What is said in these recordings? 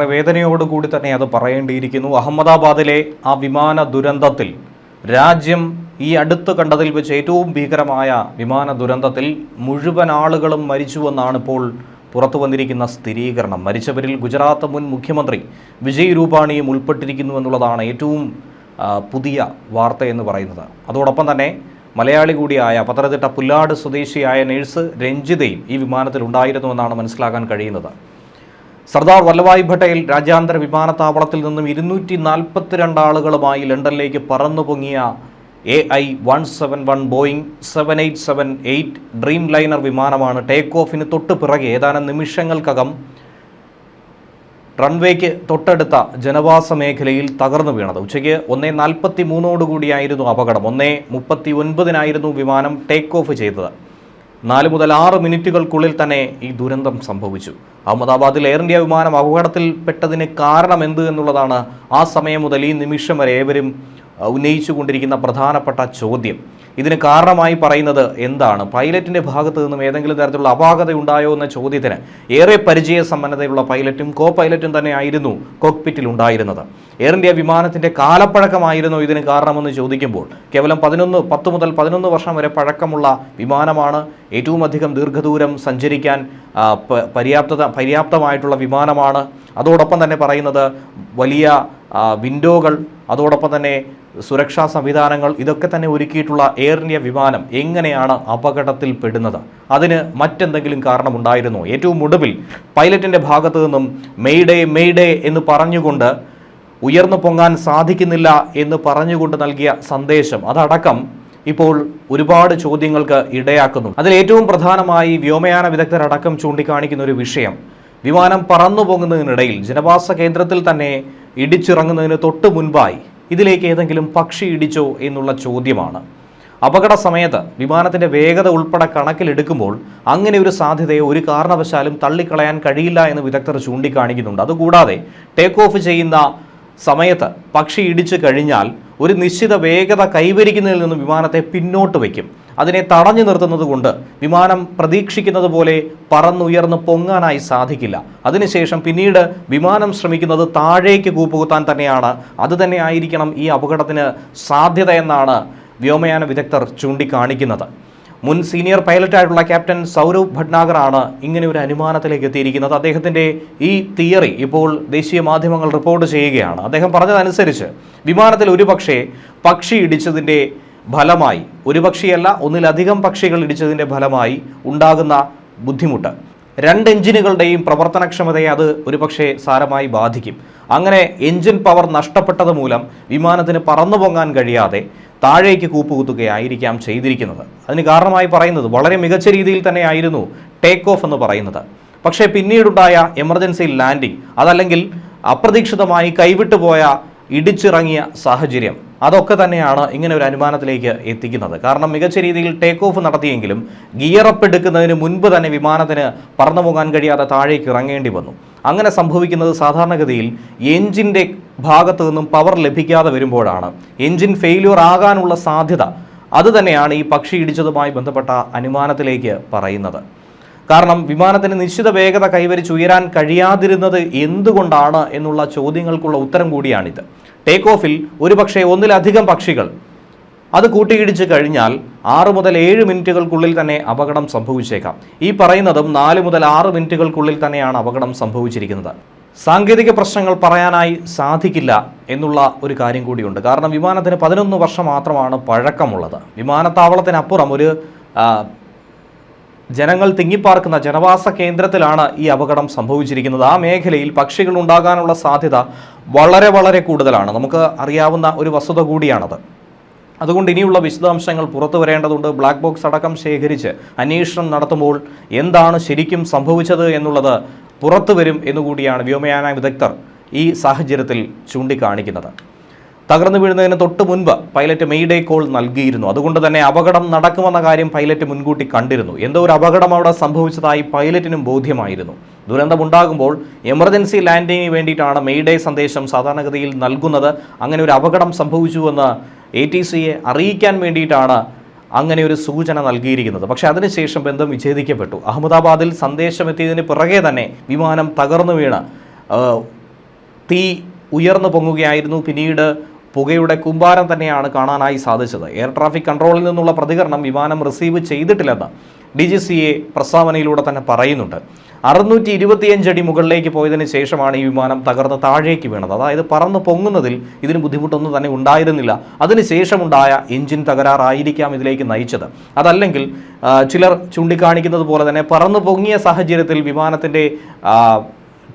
ഏറെ വേദനയോടുകൂടി തന്നെ അത് പറയേണ്ടിയിരിക്കുന്നു. അഹമ്മദാബാദിലെ ആ വിമാന ദുരന്തത്തിൽ രാജ്യം ഈ അടുത്ത് കണ്ടതിൽ വെച്ച് ഏറ്റവും ഭീകരമായ വിമാന ദുരന്തത്തിൽ മുഴുവൻ ആളുകളും മരിച്ചുവെന്നാണ് ഇപ്പോൾ പുറത്തു വന്നിരിക്കുന്ന സ്ഥിരീകരണം. മരിച്ചവരിൽ ഗുജറാത്ത് മുൻ മുഖ്യമന്ത്രി വിജയ് രൂപാണിയും ഉൾപ്പെട്ടിരിക്കുന്നു എന്നുള്ളതാണ് ഏറ്റവും പുതിയ വാർത്ത എന്ന് പറയുന്നത്. അതോടൊപ്പം തന്നെ മലയാളി കൂടിയായ പത്തനംതിട്ട പുല്ലാട് സ്വദേശിയായ നഴ്സ് രഞ്ജിതയും ഈ വിമാനത്തിൽ ഉണ്ടായിരുന്നുവെന്നാണ് മനസ്സിലാക്കാൻ കഴിയുന്നത്. സർദാർ വല്ലഭായ് പട്ടേൽ രാജ്യാന്തര വിമാനത്താവളത്തിൽ നിന്നും ഇരുന്നൂറ്റി നാൽപ്പത്തിരണ്ട് ആളുകളുമായി ലണ്ടനിലേക്ക് പറന്നു പൊങ്ങിയ A I one seven one Boeing seven eight seven eight dreamliner വിമാനമാണ് ടേക്ക് ഓഫിന് തൊട്ട് പിറകെ ഏതാനും നിമിഷങ്ങൾക്കകം റൺവേക്ക് തൊട്ടടുത്ത ജനവാസ മേഖലയിൽ തകർന്നു വീണത്. ഉച്ചയ്ക്ക് ഒന്നേ നാൽപ്പത്തി മൂന്നോടുകൂടിയായിരുന്നു അപകടം. ഒന്നേ മുപ്പത്തി ഒൻപതിനായിരുന്നു വിമാനം ടേക്ക് ഓഫ് ചെയ്തത്. നാല് മുതൽ ആറ് മിനിറ്റുകൾക്കുള്ളിൽ തന്നെ ഈ ദുരന്തം സംഭവിച്ചു. അഹമ്മദാബാദിൽ എയർ ഇന്ത്യ വിമാനം അപകടത്തിൽപ്പെട്ടതിന് കാരണം എന്ത് എന്നുള്ളതാണ് ആ സമയം മുതൽ ഈ നിമിഷം വരെ ഏവരും അഹ്, ഉന്നയിച്ചുകൊണ്ടിരിക്കുന്ന പ്രധാനപ്പെട്ട ചോദ്യം. ഇതിന് കാരണമായി പറയുന്നത് എന്താണ്? പൈലറ്റിന്റെ ഭാഗത്ത് നിന്നും ഏതെങ്കിലും തരത്തിലുള്ള അപാകത ഉണ്ടായോ എന്ന ചോദ്യത്തിന് ഏറെ പരിചയ സമ്പന്നതയുള്ള പൈലറ്റും കോ പൈലറ്റും തന്നെയായിരുന്നു കോക്പിറ്റിൽ ഉണ്ടായിരുന്നത്. എയർ ഇന്ത്യ വിമാനത്തിന്റെ കാലപ്പഴക്കമായിരുന്നു ഇതിന് കാരണമെന്ന് ചോദിക്കുമ്പോൾ കേവലം പതിനൊന്ന് പത്ത് മുതൽ പതിനൊന്ന് വർഷം വരെ പഴക്കമുള്ള വിമാനമാണ് ഏറ്റവും അധികം ദീർഘദൂരം സഞ്ചരിക്കാൻ പര്യാപ്തത പര്യാപ്തമായിട്ടുള്ള വിമാനമാണ്. അതോടൊപ്പം തന്നെ പറയുന്നത് വലിയ വിൻഡോകൾ അതോടൊപ്പം തന്നെ സുരക്ഷാ സംവിധാനങ്ങൾ ഇതൊക്കെ തന്നെ ഒരുക്കിയിട്ടുള്ള എയർ ഇന്ത്യ വിമാനം എങ്ങനെയാണ് അപകടത്തിൽ പെടുന്നത്? അതിന് മറ്റെന്തെങ്കിലും കാരണമുണ്ടായിരുന്നോ? ഏറ്റവും ഒടുവിൽ പൈലറ്റിന്റെ ഭാഗത്തു നിന്നും മെയ്ഡേ മെയ്ഡേ എന്ന് പറഞ്ഞുകൊണ്ട് ഉയർന്നു പൊങ്ങാൻ സാധിക്കുന്നില്ല എന്ന് പറഞ്ഞുകൊണ്ട് നൽകിയ സന്ദേശം അതടക്കം ഇപ്പോൾ ഒരുപാട് ചോദ്യങ്ങൾക്ക് ഇടയാക്കുന്നു. അതിൽ ഏറ്റവും പ്രധാനമായി വ്യോമയാന വിദഗ്ധരടക്കം ചൂണ്ടിക്കാണിക്കുന്ന ഒരു വിഷയം. വിമാനം പറന്നു പോകുന്നതിനിടയിൽ ജനവാസ കേന്ദ്രത്തിൽ തന്നെ ഇടിച്ചിറങ്ങുന്നതിന് തൊട്ട് മുൻപായി ഇതിലേക്ക് ഏതെങ്കിലും പക്ഷി ഇടിച്ചോ എന്നുള്ള ചോദ്യമാണ്. അപകട സമയത്ത് വിമാനത്തിന്റെ വേഗത ഉൾപ്പെടെ കണക്കിലെടുക്കുമ്പോൾ അങ്ങനെ ഒരു സാധ്യതയെ ഒരു കാരണവശാലും തള്ളിക്കളയാൻ കഴിയില്ല എന്ന് വിദഗ്ധർ ചൂണ്ടിക്കാണിക്കുന്നുണ്ട്. അതുകൂടാതെ ടേക്ക് ഓഫ് ചെയ്യുന്ന സമയത്ത് പക്ഷി ഇടിച്ചു കഴിഞ്ഞാൽ ഒരു നിശ്ചിത വേഗത കൈവരിക്കുന്നതിൽ നിന്ന് വിമാനത്തെ പിന്നോട്ട് വയ്ക്കും. അതിനെ തടഞ്ഞു നിർത്തുന്നതുകൊണ്ട് വിമാനം പ്രതീക്ഷിക്കുന്നത് പോലെ പറന്നുയർന്ന് പൊങ്ങാനായി സാധിക്കില്ല. അതിനുശേഷം പിന്നീട് വിമാനം ശ്രമിക്കുന്നത് താഴേക്ക് കൂപ്പുകുത്താൻ തന്നെയാണ്. അത് തന്നെ ആയിരിക്കണം ഈ അപകടത്തിന് സാധ്യത എന്നാണ് വ്യോമയാന വിദഗ്ധർ ചൂണ്ടിക്കാണിക്കുന്നത്. മുൻ സീനിയർ പൈലറ്റായിട്ടുള്ള ക്യാപ്റ്റൻ സൗരവ് ഭട്നാഗറാണ് ഇങ്ങനെ ഒരു അനുമാനത്തിലേക്ക് എത്തിയിരിക്കുന്നത്. അദ്ദേഹത്തിന്റെ ഈ തിയറി ഇപ്പോൾ ദേശീയ മാധ്യമങ്ങൾ റിപ്പോർട്ട് ചെയ്യുകയാണ്. അദ്ദേഹം പറഞ്ഞതനുസരിച്ച് വിമാനത്തിൽ ഒരുപക്ഷെ പക്ഷി ഇടിച്ചതിന്റെ ഫലമായി ഒരു പക്ഷിയല്ല ഒന്നിലധികം പക്ഷികൾ ഇടിച്ചതിന്റെ ഫലമായി ഉണ്ടാകുന്ന ബുദ്ധിമുട്ട്. രണ്ട് എഞ്ചിനുകളുടെയും പ്രവർത്തനക്ഷമതയെ അത് ഒരുപക്ഷെ സാരമായി ബാധിക്കും. അങ്ങനെ എഞ്ചിൻ പവർ നഷ്ടപ്പെട്ടത് മൂലം വിമാനത്തിന് പറന്നു പൊങ്ങാൻ കഴിയാതെ താഴേക്ക് കൂപ്പുകുത്തുകയായിരിക്കാം ചെയ്തിരിക്കുന്നത്. അതിന് കാരണമായി പറയുന്നത് വളരെ മികച്ച രീതിയിൽ തന്നെയായിരുന്നു ടേക്ക് ഓഫ് എന്ന് പറയുന്നത്. പക്ഷേ പിന്നീടുണ്ടായ എമർജൻസി ലാൻഡിംഗ് അതല്ലെങ്കിൽ അപ്രതീക്ഷിതമായി കൈവിട്ടുപോയ ഇടിച്ചിറങ്ങിയ സാഹചര്യം അതൊക്കെ തന്നെയാണ് ഇങ്ങനെ ഒരു അനുമാനത്തിലേക്ക് എത്തിക്കുന്നത്. കാരണം മികച്ച രീതിയിൽ ടേക്ക് ഓഫ് നടത്തിയെങ്കിലും ഗിയർ അപ്പ് എടുക്കുന്നതിന് മുൻപ് തന്നെ വിമാനത്തിന് പറന്നു പോകാൻ കഴിയാതെ താഴേക്ക് ഇറങ്ങേണ്ടി വന്നു. അങ്ങനെ സംഭവിക്കുന്നത് സാധാരണഗതിയിൽ എഞ്ചിന്റെ ഭാഗത്തു നിന്നും പവർ ലഭിക്കാതെ വരുമ്പോഴാണ്. എഞ്ചിൻ ഫെയില്യൂർ ആകാനുള്ള സാധ്യത. അതുതന്നെയാണ് ഈ പക്ഷി ഇടിച്ചതുമായി ബന്ധപ്പെട്ട അനുമാനത്തിലേക്ക് പറയുന്നത്. കാരണം വിമാനത്തിന് നിശ്ചിത വേഗത കൈവരിച്ച് ഉയരാൻ കഴിയാതിരുന്നത് എന്തുകൊണ്ടാണ് എന്നുള്ള ചോദ്യങ്ങൾക്കുള്ള ഉത്തരം കൂടിയാണിത്. ടേക്ക് ഓഫിൽ ഒരുപക്ഷെ ഒന്നിലധികം പക്ഷികൾ. അത് കൂട്ടിയിടിച്ച് കഴിഞ്ഞാൽ ആറ് മുതൽ ഏഴ് മിനിറ്റുകൾക്കുള്ളിൽ തന്നെ അപകടം സംഭവിച്ചേക്കാം. ഈ പറയുന്നതും നാല് മുതൽ ആറ് മിനിറ്റുകൾക്കുള്ളിൽ തന്നെയാണ് അപകടം സംഭവിച്ചിരിക്കുന്നത്. സാങ്കേതിക പ്രശ്നങ്ങൾ പറയാനായി സാധിക്കില്ല എന്നുള്ള ഒരു കാര്യം കൂടിയുണ്ട്. കാരണം വിമാനത്തിന് പതിനൊന്ന് വർഷം മാത്രമാണ് പഴക്കമുള്ളത്. വിമാനത്താവളത്തിനപ്പുറം ഒരു ജനങ്ങൾ തിങ്ങിപ്പാർക്കുന്ന ജനവാസ കേന്ദ്രത്തിലാണ് ഈ അപകടം സംഭവിച്ചിരിക്കുന്നത്. ആ മേഖലയിൽ പക്ഷികൾ ഉണ്ടാകാനുള്ള സാധ്യത വളരെ വളരെ കൂടുതലാണ്. നമുക്ക് അറിയാവുന്ന ഒരു വസ്തുത കൂടിയാണത്. അതുകൊണ്ട് ഇനിയുള്ള വിശദാംശങ്ങൾ പുറത്തു വരേണ്ടതുണ്ട്. ബ്ലാക്ക് ബോക്സ് അടക്കം ശേഖരിച്ച് അന്വേഷണം നടത്തുമ്പോൾ എന്താണ് ശരിക്കും സംഭവിച്ചത് എന്നുള്ളത് പുറത്തു വരും എന്നുകൂടിയാണ് വ്യോമയാന വിദഗ്ധർ ഈ സാഹചര്യത്തിൽ ചൂണ്ടിക്കാണിക്കുന്നത്. തകർന്നു വീഴുന്നതിന് തൊട്ട് മുൻപ് പൈലറ്റ് മെയ്ഡേ കോൾ നൽകിയിരുന്നു. അതുകൊണ്ട് തന്നെ അപകടം നടക്കുമെന്ന കാര്യം പൈലറ്റ് മുൻകൂട്ടി കണ്ടിരുന്നു. എന്തോ ഒരു അപകടം അവിടെ സംഭവിച്ചതായി പൈലറ്റിനും ബോധ്യമായിരുന്നു. ദുരന്തമുണ്ടാകുമ്പോൾ എമർജൻസി ലാൻഡിങ്ങിന് വേണ്ടിയിട്ടാണ് മെയ്ഡേ സന്ദേശം സാധാരണഗതിയിൽ നൽകുന്നത്. അങ്ങനെ ഒരു അപകടം സംഭവിച്ചുവെന്ന് എ ടി സിയെ അറിയിക്കാൻ വേണ്ടിയിട്ടാണ് അങ്ങനെ ഒരു സൂചന നൽകിയിരിക്കുന്നത്. പക്ഷെ അതിനുശേഷം ബന്ധം വിച്ഛേദിക്കപ്പെട്ടു. അഹമ്മദാബാദിൽ സന്ദേശം എത്തിയതിന് പിറകെ തന്നെ വിമാനം തകർന്നു വീണ് തീ ഉയർന്നു പൊങ്ങുകയായിരുന്നു. പിന്നീട് പുകയുടെ കുമ്പാരം തന്നെയാണ് കാണാനായി സാധിച്ചത്. എയർ ട്രാഫിക് കൺട്രോളിൽ നിന്നുള്ള പ്രതികരണം വിമാനം റിസീവ് ചെയ്തിട്ടില്ലെന്ന് ഡി ജി സി എ പ്രസ്താവനയിലൂടെ തന്നെ പറയുന്നുണ്ട്. അറുന്നൂറ്റി ഇരുപത്തിയഞ്ച് അടി മുകളിലേക്ക് പോയതിനു ശേഷമാണ് ഈ വിമാനം തകർന്ന് താഴേക്ക് വീണത്. അതായത് പറന്ന് പൊങ്ങുന്നതിൽ ഇതിന് ബുദ്ധിമുട്ടൊന്നും തന്നെ ഉണ്ടായിരുന്നില്ല. അതിനുശേഷമുണ്ടായ എഞ്ചിൻ തകരാറായിരിക്കാം ഇതിലേക്ക് നയിച്ചത്. അതല്ലെങ്കിൽ ചിലർ ചൂണ്ടിക്കാണിക്കുന്നത് പോലെ തന്നെ പറന്ന് പൊങ്ങിയ സാഹചര്യത്തിൽ വിമാനത്തിന്റെ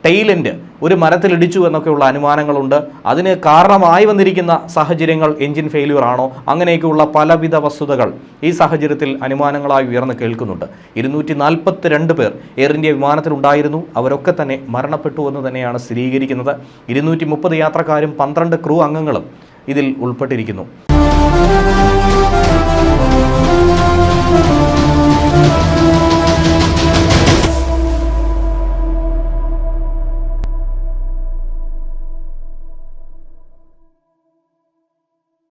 ടെയിലന്റ് ഒരു മരത്തിലിടിച്ചു എന്നൊക്കെയുള്ള അനുമാനങ്ങളുണ്ട്. അതിന് കാരണമായി വന്നിരിക്കുന്ന സാഹചര്യങ്ങൾ എഞ്ചിൻ ഫെയില്യൂർ ആണോ അങ്ങനെയൊക്കെയുള്ള പലവിധ വസ്തുതകൾ ഈ സാഹചര്യത്തിൽ അനുമാനങ്ങളായി ഉയർന്നു കേൾക്കുന്നുണ്ട്. ഇരുന്നൂറ്റി നാൽപ്പത്തിരണ്ട് പേർ എയർ ഇന്ത്യ വിമാനത്തിലുണ്ടായിരുന്നു. അവരൊക്കെ തന്നെ മരണപ്പെട്ടു എന്ന് തന്നെയാണ് സ്ഥിരീകരിക്കുന്നത്. ഇരുന്നൂറ്റി മുപ്പത് യാത്രക്കാരും പന്ത്രണ്ട് ക്രൂ അംഗങ്ങളും ഇതിൽ ഉൾപ്പെട്ടിരിക്കുന്നു.